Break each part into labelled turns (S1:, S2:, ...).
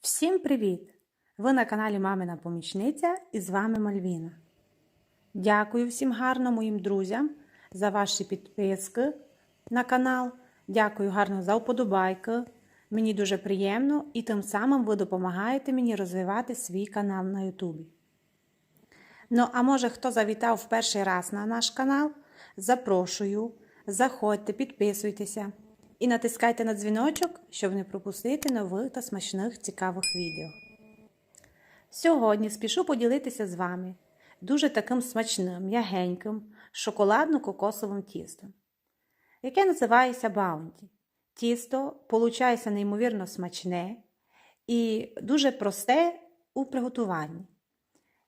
S1: Всім привіт! Ви на каналі Мамина Помічниця і з вами Мальвіна. Дякую всім гарно моїм друзям за ваші підписки на канал. Дякую гарно за вподобайки. Мені дуже приємно і тим самим ви допомагаєте мені розвивати свій канал на Ютубі. Ну, а може, хто завітав в перший раз на наш канал, запрошую, заходьте, підписуйтеся і натискайте на дзвіночок, щоб не пропустити нових та смачних цікавих відео. Сьогодні спішу поділитися з вами дуже таким смачним, м'ягеньким, шоколадно-кокосовим тістом, яке називається баунті. Тісто получається неймовірно смачне і дуже просте у приготуванні.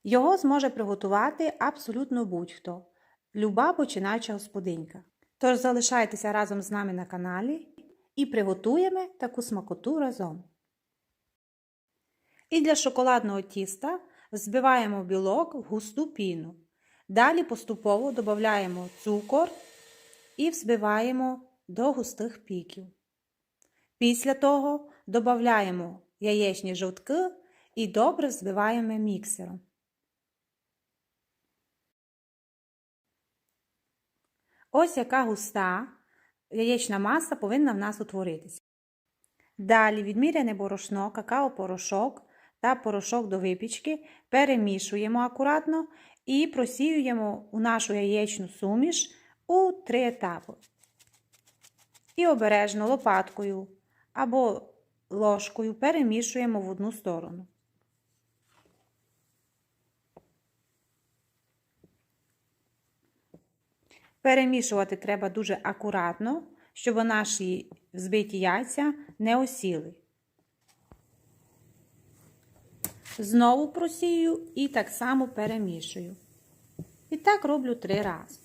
S1: Його зможе приготувати абсолютно будь-хто, люба починаюча господинька. Тож залишайтеся разом з нами на каналі і приготуємо таку смакоту разом. І для шоколадного тіста взбиваємо білок в густу піну. Далі поступово додаємо цукор і взбиваємо до густих піків. Після того додаємо яєчні жовтки і добре взбиваємо міксером. Ось яка густа яєчна маса повинна в нас утворитися. Далі відміряне борошно, какао-порошок та порошок до випічки перемішуємо акуратно і просіюємо у нашу яєчну суміш у три етапи. І обережно лопаткою або ложкою перемішуємо в одну сторону. Перемішувати треба дуже акуратно, щоб наші взбиті яйця не осіли. Знову просію і так само перемішую. І так роблю три рази.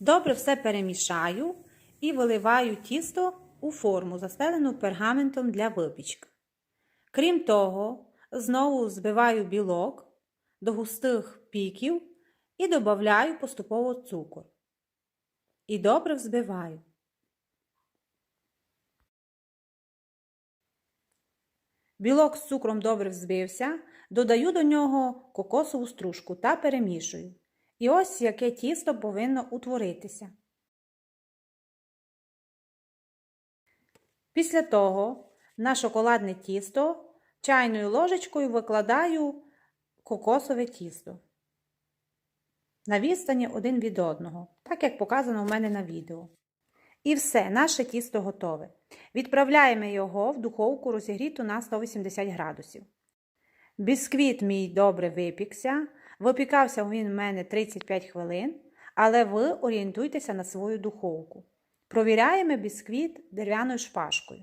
S1: Добре все перемішаю і виливаю тісто у форму, застелену пергаментом для випічки. Крім того, знову збиваю білок до густих піків і додаю поступово цукор. І добре взбиваю. Білок з цукром добре взбився, додаю до нього кокосову стружку та перемішую. І ось яке тісто повинно утворитися. Після того на шоколадне тісто чайною ложечкою викладаю кокосове тісто на відстані один від одного, так як показано в мене на відео. І все, наше тісто готове. Відправляємо його в духовку розігріту на 180 градусів. Бісквіт мій добре випікся. Випікався він в мене 35 хвилин, але ви орієнтуйтеся на свою духовку. Провіряємо бісквіт дерев'яною шпажкою.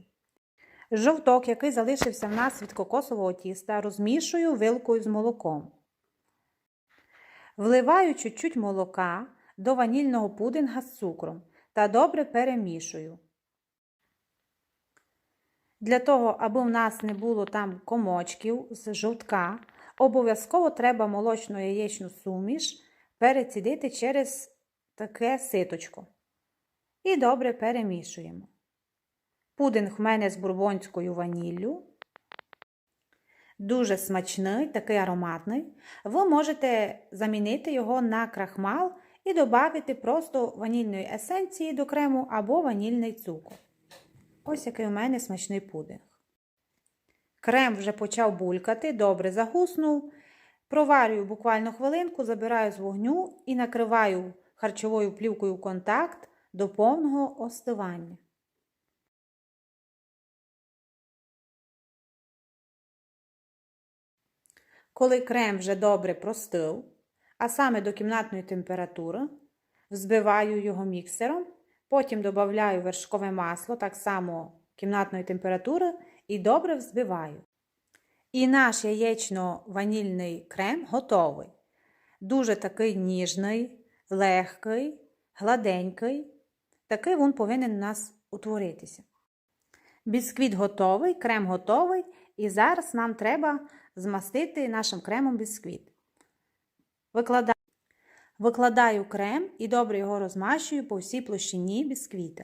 S1: Жовток, який залишився в нас від кокосового тіста, розмішую вилкою з молоком. Вливаю чуть-чуть молока до ванільного пудинга з цукром та добре перемішую. Для того, аби в нас не було там комочків з жовтка, обов'язково треба молочну яєчну суміш перецідити через таке ситочко. І добре перемішуємо. Пудинг в мене з бурбонською ваніллю. Дуже смачний, такий ароматний. Ви можете замінити його на крахмал і додати просто ванільної есенції до крему або ванільний цукор. Ось який у мене смачний пудинг. Крем вже почав булькати, добре загуснув. Проварюю буквально хвилинку, забираю з вогню і накриваю харчовою плівкою контакт до повного остивання. Коли крем вже добре простив, а саме до кімнатної температури, взбиваю його міксером, потім додаю вершкове масло, так само кімнатної температури, і добре взбиваю. І наш яєчно-ванільний крем готовий. Дуже такий ніжний, легкий, гладенький. Такий він повинен у нас утворитися. Бісквіт готовий, крем готовий, і зараз нам треба змастити нашим кремом бісквіт. Викладаю крем і добре його розмащую по всій площині бісквіта.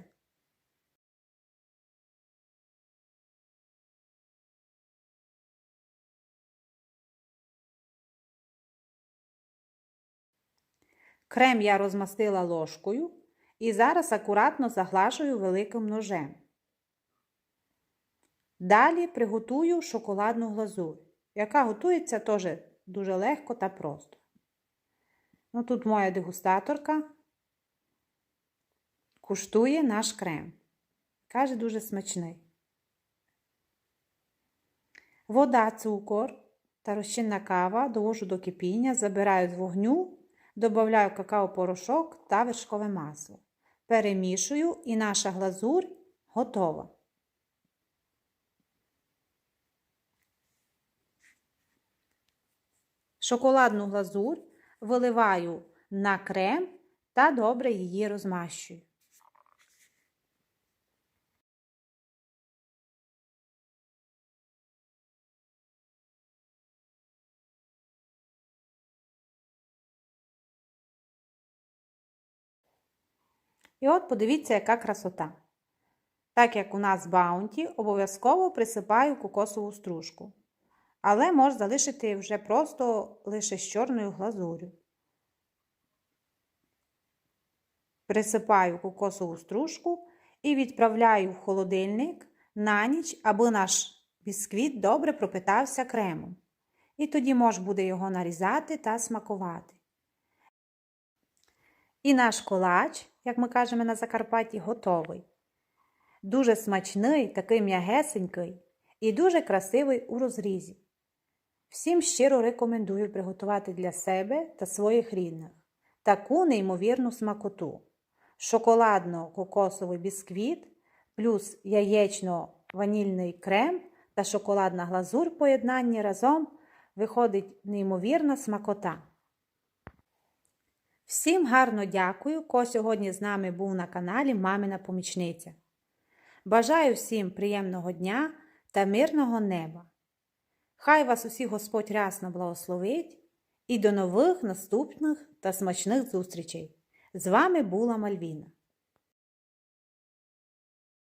S1: Крем я розмастила ложкою і зараз акуратно заглажую великим ножем. Далі приготую шоколадну глазурь, яка готується теж дуже легко та просто. Ну, тут моя дегустаторка куштує наш крем. Каже, дуже смачний. Вода, цукор та розчинна кава довожу до кипіння, забираю з вогню, додаю какао-порошок та вершкове масло. Перемішую і наша глазурь готова. Шоколадну глазурь виливаю на крем та добре її розмащую. І от подивіться, яка красота. Так як у нас баунті, обов'язково присипаю кокосову стружку. Але можна залишити вже просто лише з чорною глазурю. Присипаю кокосову стружку і відправляю в холодильник на ніч, аби наш бісквіт добре пропитався кремом. І тоді можна буде його нарізати та смакувати. І наш колач, як ми кажемо на Закарпатті, готовий. Дуже смачний, такий м'ягесенький і дуже красивий у розрізі. Всім щиро рекомендую приготувати для себе та своїх рідних таку неймовірну смакоту. Шоколадно-кокосовий бісквіт, плюс яєчно-ванільний крем та шоколадна глазур поєднанні разом виходить неймовірна смакота. Всім гарно дякую, хто сьогодні з нами був на каналі Мамина Помічниця. Бажаю всім приємного дня та мирного неба! Хай вас усіх Господь рясно благословить і до нових наступних та смачних зустрічей! З вами була Мальвіна.